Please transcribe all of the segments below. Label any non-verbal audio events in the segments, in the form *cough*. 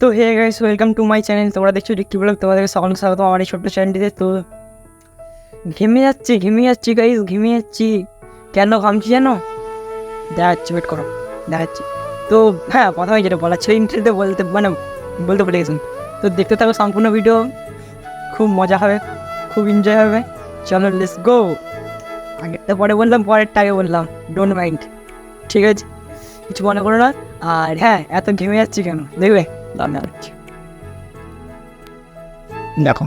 তো hey guys welcome to my channel তোমরা দেখছ কি ব্লগ তোমাদেরকে সকল স্বাগত আমার এই ছোট্ট চ্যানেলটিতে তো ঘেমে যাচ্ছি ঘেমে যাচ্ছি গাইস ঘেমে যাচ্ছি। কেন ঘামছি জানো? দেখাচ্ছি ওয়েট করো, দেখাচ্ছি। তো হ্যাঁ প্রথমে যেটা বলার ছিল ইন্টারভিউতে বলতে মানে বলতে বলে গেছেন তো দেখতে থাকো সম্পূর্ণ ভিডিও খুব মজা হবে, খুব এনজয় হবে। চলো লেটস গো আগেরটা পরে বললাম, পরেরটা আগে বললাম। ডোন্ট মাইন্ড ঠিক আছে? কিছু মনে করো না। আর হ্যাঁ এত ঘেমে যাচ্ছি কেন? দেখবে? দাম যাচ্ছি দেখো।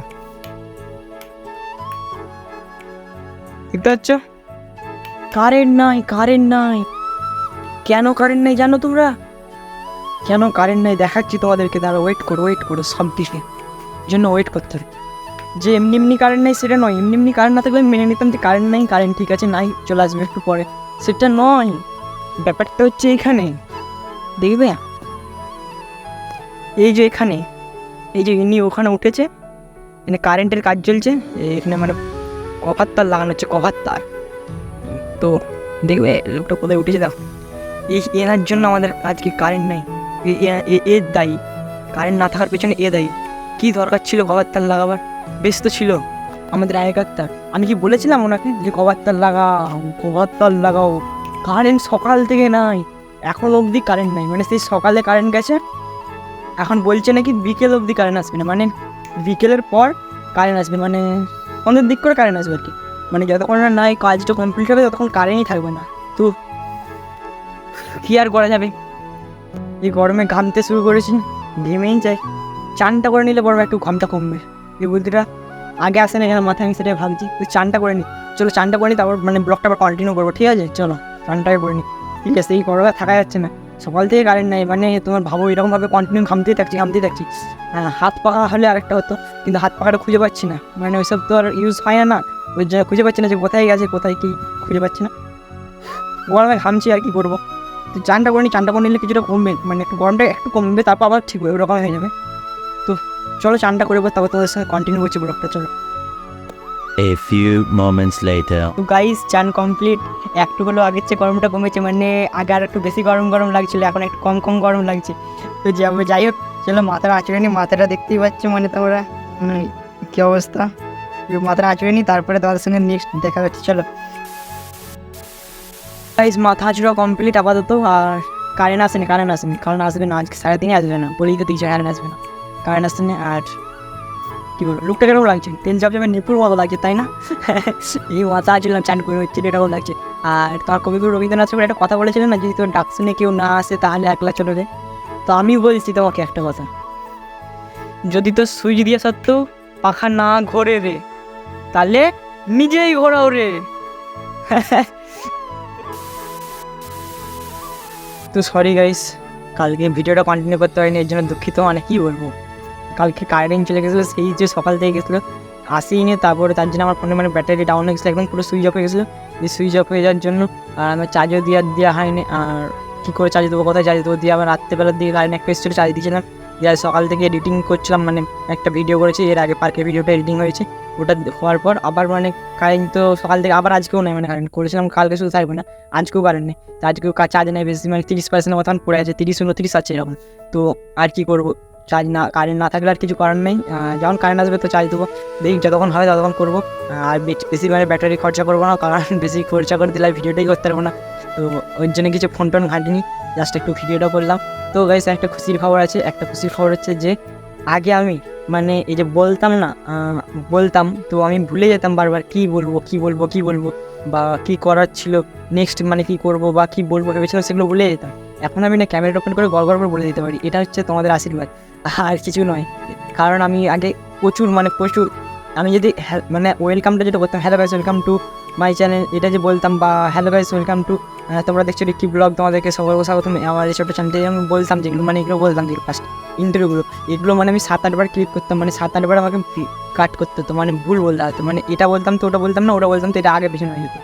দেখতে পাচ্ছ? কারেন্ট নাই কারেন্ট নাই। কেন কারেন্ট নাই জানো তোমরা? কেন কারেন্ট নাই দেখাচ্ছি তোমাদেরকে দাঁড়া ওয়েট করো ওয়েট করো সব দিকে জন্য ওয়েট করতে হবে। যে এমনি এমনি কারেন্ট নাই সেটা নয়। এমনি এমনি কারেন্ট না থাকলে আমি মেনে নিতাম যে কারেন্ট নাই কারেন্ট ঠিক আছে নাই চলে আসবে একটু পরে। সেটা নয়। ব্যাপারটা হচ্ছে এখানে। দেখবে? এই যে এখানে, এই যে ইনি ওখানে উঠেছে, এখানে কারেন্টের কাজ চলছে, এখানে মানে কভার তার লাগানো হচ্ছে কভার তার তো দেখবে, লোকটা কোথায় উঠেছে দেখো। এই এনার জন্য আমাদের আজকে কারেন্ট নেই। এর দায়ী। কারেন্ট না থাকার পেছনে এ দায়ী। কী দরকার ছিল কভার তার লাগাবার? বেশ তো ছিল আমাদের আগেকার তার আমি কি বলেছিলাম ওনাকে যে কভার তার লাগাও কভার তার লাগাও? কারেন্ট সকাল থেকে নাই, এখন অবধি কারেন্ট নাই। মানে সেই সকালে কারেন্ট গেছে এখন বলছে নাকি বিকেল অবধি কারেন্ট আসবে না। মানে বিকেলের পর কারেন্ট আসবে মানে সন্ধ্যের দিক করে কারেন্ট আসবে আর কি। মানে যতক্ষণ না নাই, কাজটা কমপ্লিট হবে, ততক্ষণ কারেন্টই থাকবে না। তো কী আর করা যাবে? এই গরমে ঘামতে শুরু করেছি, ঘেমেই যাই। চানটা করে নিলে বরং একটু ঘামটা কমবে। এই বুদ্ধিটা আগে আসে না, এখানে মাথায় আমি সেটাই ভাবছি তুই চানটা করে নি। চলো চানটা করে নি, তারপর মানে ব্লগটা আবার কন্টিনিউ করব, ঠিক আছে? চলো, চানটাই করে নি। ঠিক আছে, এই গরমে থাকা যাচ্ছে না। সকাল থেকে কারেন্ট নাই মানে তোমার ভাবো এরকমভাবে কন্টিনিউ ঘামতেই থাকছি ঘামতেই থাকছি। হ্যাঁ হাত পাখা হলে আরেকটা হতো, কিন্তু হাত পাখাটা খুঁজে পাচ্ছি না। মানে ওইসব তো আর ইউজ হয় না ওই জন্য খুঁজে পাচ্ছি না যে কোথায় গেছে, কোথায় কী, খুঁজে পাচ্ছি না। গরমে ঘামছি আর কি করব। তো চানটা করে নি, চানটা করে নিলে কিছুটা কমবে মানে একটু গরমটা একটু কমবে, তারপর আবার ঠিক ওরকম হয়ে যাবে। তো চলো চানটা করে তারপর তোমাদের সঙ্গে কন্টিনিউ করছি ব্লগটা, চলো। A few moments later. তো গাইস চান কমপ্লিট একটু হলেও আগের চেয়ে গরমটা কমেছে মানে আগে আর একটু বেশি গরম গরম লাগছিল, এখন একটু কম কম গরম লাগছে। তো যাব যাই হোক, চলো মাথার আঁচড়ে মাথাটা দেখতেই পাচ্ছ মানে তোমরা। মানে কী অবস্থা? মাথাটা আঁচড়ে নি, তারপরে তোমাদের সঙ্গে নেক্সট দেখা হচ্ছে, চলো। গাইস মাথা আঁচড়া কমপ্লিট আপাতত, আর কারেন্ট আসেনি কারেন্ট আসেনি। কারেন্ট আসবে না, আজকে সাড়ে তিনে আসবে না, বলেই তো দিয়েছে কারেন্ট আসবে না। কারেন্ট আসেনি, আর কী বলব লুকটা কেরকম লাগছে? তেল চাপ যাবে নেপুর মতো লাগছে, তাই না? *laughs* এই মাথা আছিলাম চান করে হচ্ছে এরকম লাগছে? আর তোমার কবিগুরু রবীন্দ্রনাথ ঠাকুর একটা কথা বলেছিলেন না, যদি তোর ডাক শুনে কেউ না আসে, তাহলে একলা চলে যায় তো আমি বলছি তোমাকে একটা কথা। যদি তোর সুইচ দিয়ে সত্ত্বেও পাখা না ঘোরে রে, তাহলে নিজেই ঘোরাও রে। *laughs* তো সরি গাইস কালকে ভিডিওটা কন্টিনিউ করতে পারিনি, এর জন্য দুঃখিত মানে কী বলব? কালকে কারেন্ট চলে গেছিল, সেই যে সকাল থেকে গেছিল, আসেইনি, তারপরে তার জন্য আমার ফোনে মানে ব্যাটারি ডাউন হয়ে গেছিল, একদম পুরো সুইচ অফ হয়ে গেছিল। এই সুইচ অফ হয়ে যাওয়ার জন্য, আর আমার চার্জও দেওয়া দেওয়া হয়নি, আর কী করে চার্জ দেবো কোথায় চার্জ দেবো দিয়ে আবার রাত্রেবেলার দিকে কারেন্ট একটা এসেছিল চার্জ দিয়েছিলাম। দিয়ে সকাল থেকে এডিটিং করছিলাম মানে একটা ভিডিও করেছি, এর আগে পার্কের ভিডিওটা এডিটিং হয়েছে। ওটা হওয়ার পর আবার মানে কারেন্ট তো সকাল থেকে, আবার আজকেও নেই মানে কারেন্ট করেছিলাম, কালকে শুধু থাকবে না, আজকেও কারেন্ট নেই। আজকেও চার্জ নেই, বেশি মানে তিরিশ পার্সেন্ট মতন পড়ে আছে, তিরিশ উনত্রিশ আছে এরকম। তো আর কি করব? চার্জ না কারেন্ট না থাকলে আর কিছু করার নেই। যখন কারেন্ট আসবে তো চার্জ দেবো। দেখি যতক্ষণ হবে ততক্ষণ করব। আর বেশি মানে ব্যাটারি খরচা করব না, কারণ *laughs* বেশি খরচা করে দিলে ভিডিওটাই করতে পারব না। তো ওই জন্য কিছু ফোন টোন ঘাঁটিনি জাস্ট একটু ভিডিওটা করলাম। তো গাইস একটা খুশির খবর আছে, একটা খুশির খবর হচ্ছে যে, আগে আমি মানে এই যে বলতাম না বলতাম, তো আমি ভুলে যেতাম বারবার কি বলব কি বলব কি বলব, বা কি করার ছিল নেক্সট মানে কি করব, বা কি বলব ভেবেছিলাম, সেগুলো ভুলে যেতাম। এখন আমি না ক্যামেরা ওপেন করে গড় গড় করে বলে দিতে পারি। এটা হচ্ছে তোমাদের আশীর্বাদ। আর কিছু নয়। কারণ আমি আগে প্রচুর মানে প্রচুর আমি যদি হ্যাঁ- মানে ওয়েলকামটা যেটা করতাম hello guys welcome to my channel এটা যে বলতাম বা হ্যালো গাইস ওয়েলকাম টু তোমরা দেখছ কি ব্লগ তোমাদেরকে সবার স্বাগতম। আমার এই ছোটো চ্যানেলটি আমি বলতাম যেগুলো মানে এগুলো বলতাম যেগুলো ফার্স্ট ইন্টারভিউগুলো এগুলো মানে আমি সাত আটবার ক্লিক করতাম মানে সাত আটবার আমাকে কাট করতে হতো মানে ভুল বলতে হতো। মানে এটা বলতাম তো ওটা বলতাম না, ওটা বলতাম তো এটা আগে পেছনে হয়ে যেত।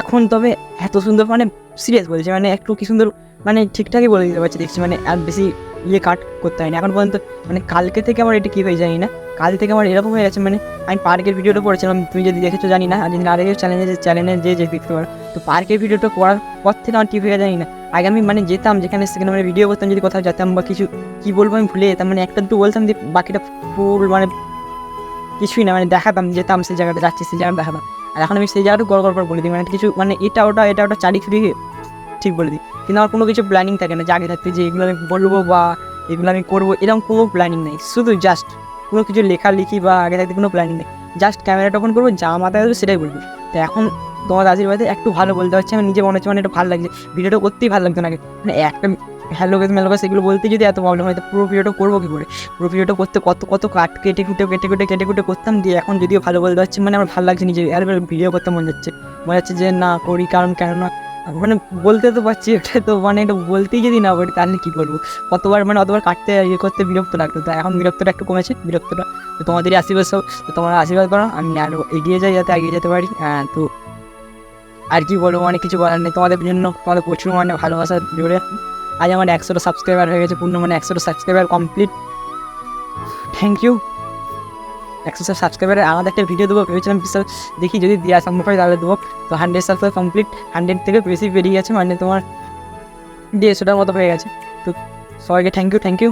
এখন তবে এত সুন্দর মানে সিরিয়াস বলছে মানে একটু কি সুন্দর মানে ঠিকঠাকই বলে দিতে পারছি দেখছি মানে আর বেশি ইয়ে কাট করতে হয় না এখন পর্যন্ত মানে কালকে থেকে আমার এটা কী হয়ে যায় না। কাল থেকে আমার এরকম হয়ে গেছে মানে আমি পার্কের ভিডিওটা করেছিলাম তুমি যদি দেখেছ, জানি না আর যদি না দেখেছ চ্যানেলে যে চ্যানেলে যে যে দেখতে পারো তো পার্কের ভিডিওটা করার পর থেকে আমার ঠিক হয়ে জানি না। আগে আমি মানে যেতাম, যেখানে সেখানে মানে ভিডিও করতাম, যদি কোথাও যেতাম বা কিছু কী বলব আমি ভুলে যেতাম। মানে একটা দুটো বলতাম যে বাকিটা ফুল মানে কিছুই না মানে দেখাতাম, যেতাম সেই জায়গাটা, যাচ্ছি সেই জায়গাটা দেখাতাম। আর এখন আমি সেই জায়গাটা গড় গড় বলে দিই মানে কিছু মানে এটা ওটা এটা ওটা চারি ফিরি ঠিক বলে দিই। কিন্তু আমার কোনো কিছু প্ল্যানিং থাকে না, যে আগে থাকতে যে এগুলো আমি বলব বা এগুলো আমি করব, এরকম কোনো প্ল্যানিং নেই। শুধু জাস্ট কোনো কিছু লেখালেখি বা আগে থাকতে কোনো প্ল্যানিং নেই। জাস্ট ক্যামেরাটা ওপেন করব, যা মাথায় আসবে সেটাই বলব। তো এখন তোমার আশীর্বাদে একটু ভালো বলতে পারছি আমি নিজে মনে হচ্ছে মানে এটা ভালো লাগছে। ভিডিওটা করতেই ভালো লাগতো না মানে একটা হ্যালো গেস মেলো গেস এগুলো বলতে যদি এত প্রবলেম হয়, তো পুরো ভিডিওটা করব কী করে? পুরো ভিডিওটা করতে কত কত কাট কেটে কুটে কেটে কুটে কেটে কুটে করতাম, দিয়ে এখন যদিও ভালো বলতে পারছি মানে আমার ভালো লাগছে নিজে। আর ভিডিও করতে মনে যাচ্ছে। মনে হচ্ছে যে না করি, কারণ কেন না মানে বলতে তো পারছি এটা তো মানে এটা বলতেই যদি না পারি তাহলে কী করব? কতবার মানে অতবার কাটতে ইয়ে করতে বিরক্ত লাগতো তো এখন বিরক্তটা একটু কমেছে, বিরক্তটা। তো তোমাদেরই আশীর্বাদ সব, তো তোমরা আশীর্বাদ করো, আমি আরও এগিয়ে যাই যাতে এগিয়ে যেতে পারি। হ্যাঁ তো আর কি বলব অনেক কিছু বলার নেই। তোমাদের জন্য তোমাদের প্রচুর মানে ভালোবাসা জুড়ে। আজ আমার একশোটা সাবস্ক্রাইবার হয়ে গেছে, পূর্ণ মানে একশোটা সাবস্ক্রাইবার কমপ্লিট থ্যাংক ইউ একশো সাবস্ক্রাইবারের আলাদা একটা ভিডিও দেবো, ভেবেছিলাম বিশাল দেখি যদি দেওয়া সম্ভব হয় তাহলে দেবো। তো হান্ড্রেড সাবস্ক্রাইব কমপ্লিট হান্ড্রেড থেকে বেশি বেরিয়ে গেছে মানে তোমার দেড়শোটার মতো হয়ে গেছে। তো সবাইকে থ্যাংক ইউ থ্যাংক ইউ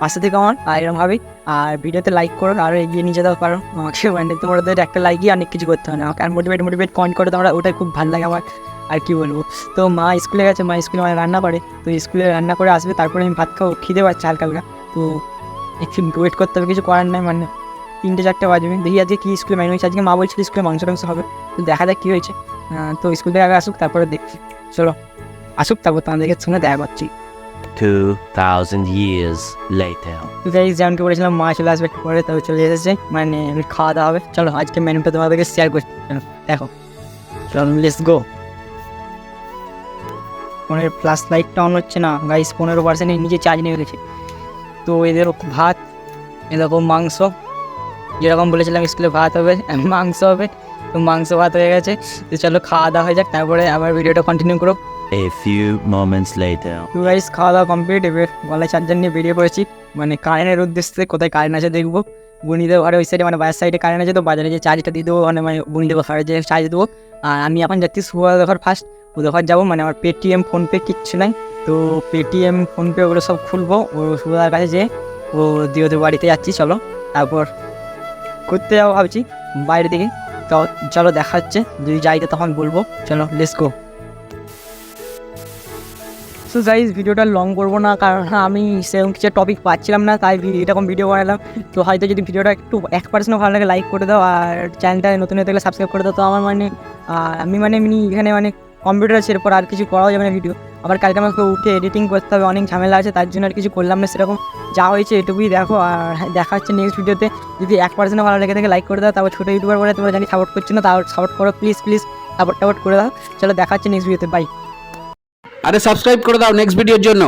পাশে থেকে আমার, আর এরকমভাবেই আর ভিডিওতে লাইক করো আরও এগিয়ে নিয়ে যেতে পারো। আমাকে মানে তোমাদের একটা লাইকই অনেক কিছু করতে হয় না। আর মোটিভেট মোটিভেট কমেন্ট করে, তোমরা ওটাই খুব ভালো লাগে আমার। আর কি বলব? তো মা স্কুলে গেছে, মা স্কুলে মানে রান্না করে। তো স্কুলে রান্না করে আসবে, তারপরে আমি ভাত খাব, খিদে পাচ্ছি হালকা হালকা। তো একটু ওয়েট করতে হবে, কিছু করার নাই মানে। তিনটে চারটে বাজবে। দেখি আজকে কী স্কুলে মেনু হয়েছে। আজকে মা বলছিল স্কুলে মাংস টাংস হবে। তো দেখা যাক কী হয়েছে। তো স্কুল থেকে আগে আসুক তারপরে দেখছি চলো আসুক তারপর তোমাদেরকে সঙ্গে দেখা করছি। 2,000 years later. তো যাই যেমনকে বলেছিলাম মা চলে আসবে পরে তবে চলে এসেছে। মানে খাওয়া দাওয়া হবে। চলো আজকে মেনুটা তোমাদেরকে শেয়ার করছি। দেখো। চলো লেটস গো ফোনের ফ্ল্যাশ লাইটটা অন হচ্ছে না। গাইস পনেরো পার্সেন্ট নিচে চার্জ নিয়ে গেছে। তো এদের ভাত এরকম মাংস যেরকম বলেছিলাম স্কুলে ভাত হবে মাংস হবে তো মাংস ভাত হয়ে গেছে। তো চলো খাওয়া দাওয়া হয়ে যাক তারপরে আবার ভিডিওটা কন্টিনিউ করো। A few moments later. Guys খাওয়া দাওয়া কমপ্লিট এবার গলায় চার্জার নিয়ে বেরিয়ে পড়েছি। মানে কারেন্টের উদ্দেশ্যে কোথায় কারেন্ট আছে দেখব। বুনিদেব ঘরে ওই সাইডে মানে বাইরের সাইডে কারেন্ট আছে তো বাজারে যে চার্জটা দিয়ে দেবো মানে মানে বুনিদেব ঘরে যে চার্জ দেবো। আর আমি এখন যাচ্ছি সুবাদ ঘর ফার্স্ট উদয় যাব মানে আমার পেটিএম ফোনপে কিচ্ছু নাই। তো পেটিএম ফোনপে ওগুলো সব খুলবো। ও সুবাদার কাছে যে ও দিয়ে ওদের বাড়িতে যাচ্ছি চলো। তারপর ঘুরতে যাব ভাবছি বাইরে থেকে তো চলো দেখা হচ্ছে, যদি যাই তো তখন বলব। চলো লেটস গো সো গাইজ ভিডিওটা লং করব না, কারণ আমি সেরকম কিছু টপিক পাচ্ছিলাম না, তাই এরকম ভিডিও বানালাম। তো হয়তো যদি ভিডিওটা একটু এক পার্সেন্ট ভালো লাগে লাইক করে দাও, আর চ্যানেলটা নতুন হয়ে থাকলে সাবস্ক্রাইব করে দাও। তো আমার মানে আমি মানে এমনি এখানে মানে কম্পিউটার আছে এরপর আর কিছু করাও যাবে না ভিডিও আবার কালকে আমাকে উঠে এডিটিং করতে হবে, অনেক ঝামেলা আছে, তার জন্য আর কিছু করলাম না সেরকম। যা হয়েছে এটুকুই দেখো, আর দেখা হচ্ছে নেক্সট ভিডিওতে যদি এক পার্সেন্ট ভালো লেগে থাকে লাইক করে দাও, তারপর ছোটো ইউটিউবার বলে তোমরা জানি সাপোর্ট করছ না, তাও সাপোর্ট করো প্লিজ প্লিজ সাপোর্ট টাপোর্ট করে দাও। চলো দেখা হচ্ছে নেক্সট ভিডিওতে বাই আরে সাবস্ক্রাইব করে দাও নেক্সট ভিডিওর জন্য।